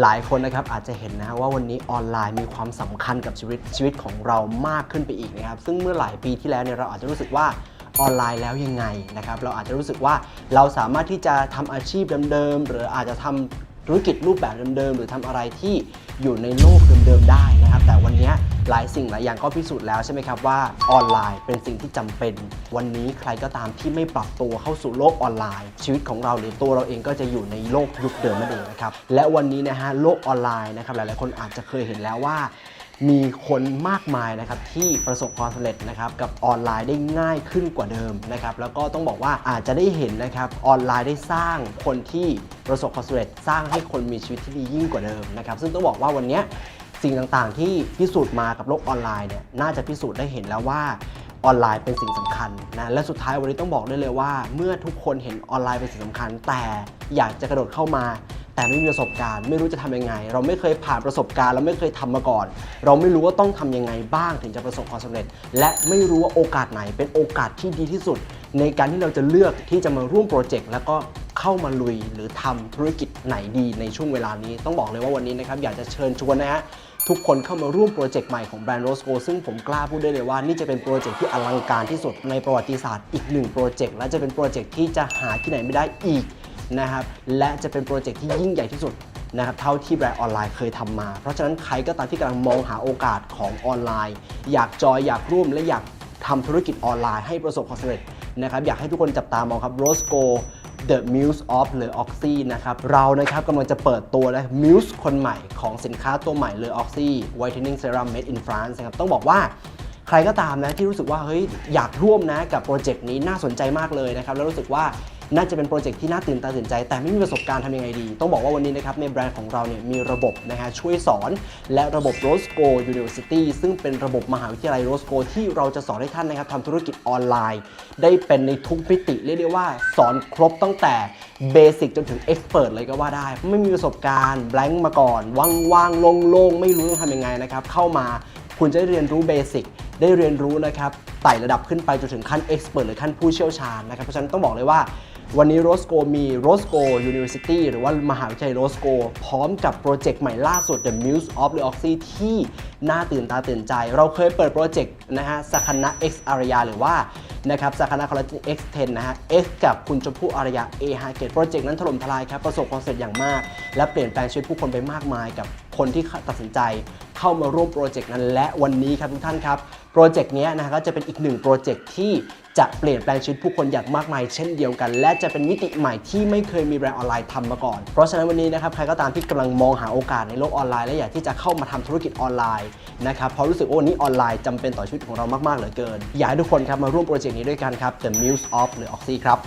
หลายคนนะครับอาจจะเห็นนะว่าวันนี้ออนไลน์มีความสำคัญกับชีวิตชีวิตของเรามากขึ้นไปอีกนะครับ ซึ่งเมื่อหลายปีที่แล้วเนี่ยเราอาจจะรู้สึกว่าออนไลน์แล้วยังไงนะครับเราอาจจะรู้สึกว่าเราสามารถที่จะทำอาชีพเดิมๆหรืออาจจะทำธุรกิจรูปแบบเดิมๆหรือทำอะไรที่อยู่ในโลกเดิมๆได้นะครับ ลายสิ่งหลายอย่างก็พิสูจน์แล้วใช่ไหมครับว่าออนไลน์เป็นสิ่งที่จำเป็น วันนี้ใครก็ตามที่ไม่ปรับตัวเข้าสู่โลกออนไลน์ ชีวิตของเราหรือตัวเราเองก็จะอยู่ในโลกยุคเดิมนั่นเองนะครับและวันนี้นะฮะโลกออนไลน์นะครับหลายๆ คนอาจจะเคยเห็นแล้วว่ามีคนมากมายนะครับที่ประสบความสำเร็จนะครับกับออนไลน์ได้ง่ายขึ้นกว่าเดิมนะครับแล้วก็ต้องบอกว่าอาจจะได้เห็นนะครับออนไลน์ได้สร้างคนที่ประสบความสำเร็จสร้างให้คนมีชีวิตที่ดียิ่งกว่าเดิมนะครับซึ่งต้องบอกว่าวันนี้ สิ่งต่างๆ ที่พิสูจน์มากับโลกออนไลน์เนี่ยน่าจะพิสูจน์ได้เห็นแล้วว่าออนไลน์เป็นสิ่งสำคัญนะและสุดท้ายวันนี้ต้องบอกได้เลยว่า เมื่อทุกคนเห็นออนไลน์เป็นสิ่งสำคัญ แต่อยากจะกระโดดเข้ามา แต่ไม่มีประสบการณ์ ไม่รู้จะทำยังไง เราไม่เคยผ่านประสบการณ์ เราไม่เคยทำมาก่อน เราไม่รู้ว่าต้องทำยังไงบ้างถึงจะประสบความสำเร็จ และไม่รู้ว่าโอกาสไหนเป็นโอกาสที่ดีที่สุด ในการที่เราจะเลือกที่จะมาร่วมโปรเจกต์แล้วก็เข้ามาลุยหรือทำธุรกิจไหนดีในช่วงเวลานี้ ต้องบอกเลยว่าวันนี้นะครับอยากจะเชิญชวนนะฮะ ทุกคนเข้ามาร่วมโปรเจกต์ใหม่ของแบรนด์โรสโกซึ่งผมกล้าพูดได้เลยว่านี่จะเป็นโปรเจกต์ที่อลังการที่สุดในประวัติศาสตร์อีกหนึ่งโปรเจกต์และจะเป็นโปรเจกต์ที่จะหาที่ไหนไม่ได้อีกนะครับและจะเป็นโปรเจกต์ที่ยิ่งใหญ่ที่สุดนะครับเท่าที่แบรนด์ออนไลน์เคยทำมา เพราะฉะนั้นใครก็ตามที่กำลังมองหาโอกาสของออนไลน์ อยากจอยอยากร่วมและอยากทำธุรกิจออนไลน์ให้ประสบความสำเร็จนะครับอยากให้ทุกคนจับตามองครับโรสโก The Muse of หรือ Oxy นะครับ เรานะครับกำลังจะเปิดตัวนะ Muse คนใหม่ของสินค้าตัวใหม่เลย Oxy Whitening Serum Made in France นะครับ ต้องบอกว่า ใครก็ตามนะที่รู้สึกว่าเฮ้ยอยากร่วมนะกับโปรเจกต์นี้น่าสนใจมากเลยนะครับแล้วรู้สึกว่าน่าจะเป็นโปรเจกต์ที่น่าตื่นตาตื่นใจ แต่ไม่มีประสบการณ์ทำยังไงดี ต้องบอกว่าวันนี้นะครับในแบรนด์ของเราเนี่ยมีระบบนะฮะช่วยสอน และระบบ Rosco University ซึ่งเป็นระบบมหาวิทยาลัย Rosco ที่เราจะสอนให้ท่านนะครับทำธุรกิจออนไลน์ ได้เป็นในทุกมิติเรียกได้ว่าสอนครบตั้งแต่เบสิกจนถึงเอ็กซ์เพรสเลยก็ว่าได้ ไม่มีประสบการณ์แบงค์มาก่อนว่างๆโล่งๆ ไม่รู้ต้องทำยังไงนะครับเข้ามา คุณจะได้เรียนรู้เบสิกได้เรียนรู้นะครับไต่ระดับขึ้นไปจนถึงขั้นเอ็กซ์เพรสหรือขั้นผู้เชี่ยวชาญนะครับเพราะฉะนั้นต้องบอกเลยว่าวันนี้โรสโกมี Rosco University หรือว่ามหาวิทยาลัยโรสโก พร้อมกับโปรเจกต์ใหม่ล่าสุด The Muse of the Oxy ที่น่าตื่นตาตื่นใจ เราเคยเปิดโปรเจกต์นะฮะสักนะ X อารยาหรือว่า นะครับสักนะคอลลาเจน X10 นะฮะ X กับคุณชมพู่อารยา A ฮาเกตโปรเจกต์นั้นถล่มทลายครับ ประสบความสำเร็จอย่างมาก และเปลี่ยนแปลงชีวิตผู้คนไปมากมายกับคนที่ตัดสินใจเข้ามาร่วมโปรเจกต์นั้นและวันนี้ครับทุกท่านครับ โปรเจกต์นี้นะก็จะเป็นอีกหนึ่งโปรเจกต์ที่จะเปลี่ยนแปลงชีวิตผู้คนอย่างมากมายเช่นเดียวกัน และจะเป็นมิติใหม่ที่ไม่เคยมีแบรนด์ออนไลน์ทำมาก่อน เพราะฉะนั้นวันนี้นะครับใครก็ตามที่กำลังมองหาโอกาสในโลกออนไลน์และอยากที่จะเข้ามาทำธุรกิจออนไลน์นะครับเพราะรู้สึกว่าวันนี้ออนไลน์จำเป็นต่อชีวิตของเรามากๆเหลือเกิน อยากให้ทุกคนครับมาร่วมโปรเจกต์นี้ด้วยกันครับ The Muse of หรือ Oxy ครับ